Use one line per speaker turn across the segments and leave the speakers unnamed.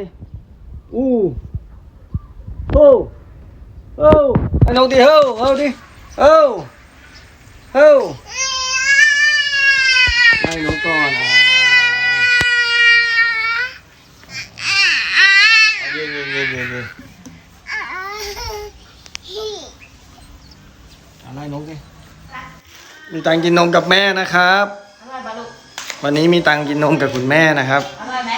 ดิอู้โอ้โอ้ไอ้นกดิเฮ้าเฮ้าดิเฮ้าเฮ้าไอ้นกก่อนอะเย่เย่เย่เย่เย่อะไรนกดิมีตังค์กินนมกับแม่นะครับ
อร่อยปะลูก
วันนี้มีตังค์กินนมกับคุณแม่นะครับ
อร่อยไหม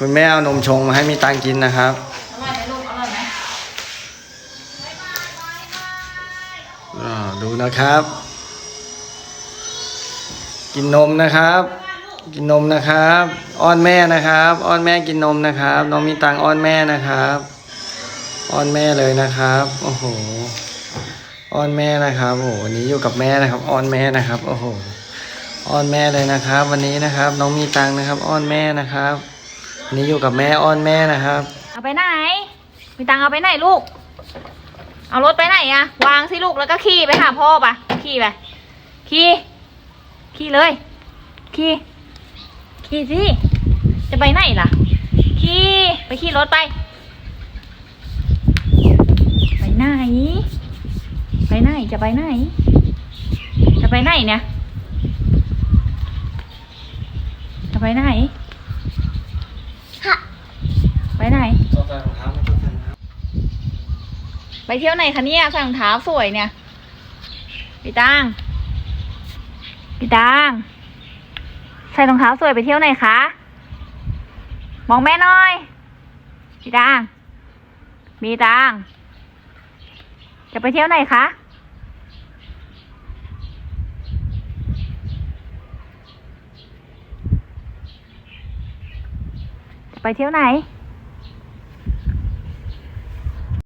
คุณแม่เอานมชงมาให้มีตังค์กินนะครับ
อร่อยไหมลูกอร่อยไหม
อ่าดูนะครับ กินนมนะครับ กินนมนะครับ อ้อนแม่นะครับ อ้อนแม่กินนมนะครับ น้องมีตังค์อ้อนแม่นะครับ อ้อนแม่เลยนะครับ โอ้โห อ้อนแม่นะครับ โอ้โหวันนี้อยู่กับแม่นะครับ อ้อนแม่นะครับ โอ้โห อ้อนแม่เลยนะครับ วันนี้นะครับ น้องมีตังค์นะครับ อ้อนแม่นะครับวั นนี้อยู่กับแม่อ้อนแม่นะครับ
เอาไปไหน มีตังเอาไปไหนลูก เอารถไปไหนอะวางสิลูกแล้วก็ขี่ไปหาพ่อปะขี่ไปขี่ขี่เลยขี่ขี่สิจะไปไหนล่ะขี่ไปขี่รถไป ไปไหน ไปไหนจะไปไหน จะไปไหนเนี่ย จะไปไหน ไปไหน ไปเที่ยวไหนคะเนี่ยใส่รองเท้าสวยเนี่ย พี่ตังพี่ตังใส่รองเท้าสวยไปเที่ยวไหนคะ มองแม่หน่อย พี่ตังมีตังจะไปเที่ยวไหนคะ จะไปเที่ยวไหน